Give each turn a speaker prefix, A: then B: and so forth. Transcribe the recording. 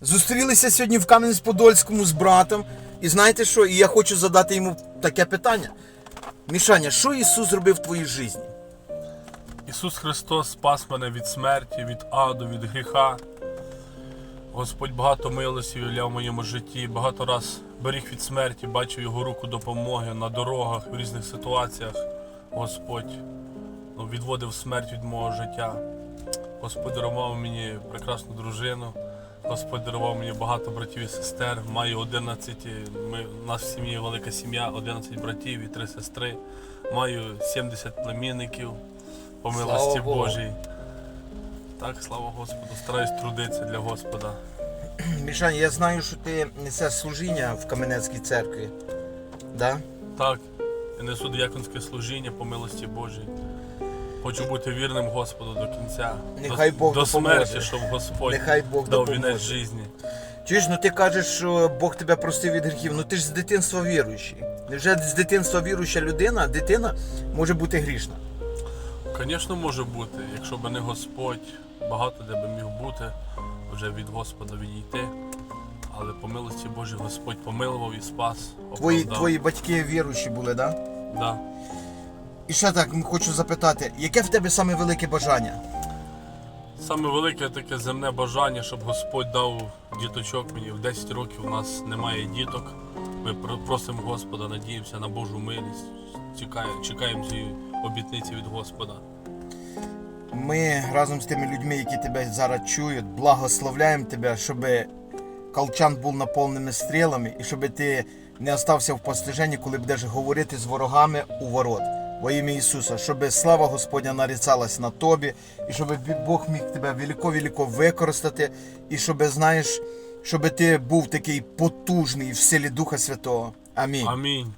A: Зустрілися сьогодні в Кам'янець-Подольському з братом. І знаєте що? І я хочу задати йому таке питання. Мішаня, що Ісус зробив в твоїй житті?
B: Ісус Христос спас мене від смерті, від аду, від гріха. Господь багато милості являв в моєму житті, багато раз беріг від смерті, бачив його руку допомоги на дорогах, в різних ситуаціях. Господь ну, відводив смерть від мого життя. Господь дарував мені прекрасну дружину. Господь дарував мені багато братів і сестер. Маю 11, ми, у нас в сім'ї велика сім'я, 11 братів і 3 сестри. Маю 70 племінників по милості Божій. Так, слава Господу, стараюсь трудитися для Господа.
A: Мішаня, я знаю, що ти несеш служіння в Кам'янецькій церкві. Да?
B: Так, я несу дияконське служіння по милості Божій. Хочу бути вірним Господу до кінця.
A: Нехай
B: до,
A: Бог
B: до
A: допоможе.
B: смерті, щоб Господь
A: Нехай Бог
B: дав
A: допоможе.
B: вінець житті.
A: Чуєш, ну ти кажеш, що Бог тебе простив від гріхів. Ну ти ж з дитинства віруючий. Невже з дитинства віруюча людина, дитина може бути грішна?
B: Звісно, може бути, якщо б не Господь, багато де би міг бути, вже від Господа відійти. Але по милості Божій Господь помилував і спас.
A: Твої,
B: оправдав.
A: твої батьки віруючі були, так? Да?
B: Да.
A: І ще так хочу запитати, яке в тебе саме велике бажання?
B: Саме велике таке земне бажання, щоб Господь дав діточок мені. В 10 років у нас немає діток. Ми просимо Господа, надіємося на Божу милість. Чекаємо, цієї обітниці від Господа.
A: Ми разом з тими людьми, які тебе зараз чують, благословляємо тебе, щоб колчан був наповнений стрілами і щоб ти не остався в постиженні, коли будеш говорити з ворогами у ворот. Во ім'я Ісуса, щоб слава Господня наріцалась на тобі, і щоб Бог міг тебе велико-велико використати, і щоб, знаєш, щоб ти був такий потужний в силі Духа Святого. Амінь.
B: Амінь.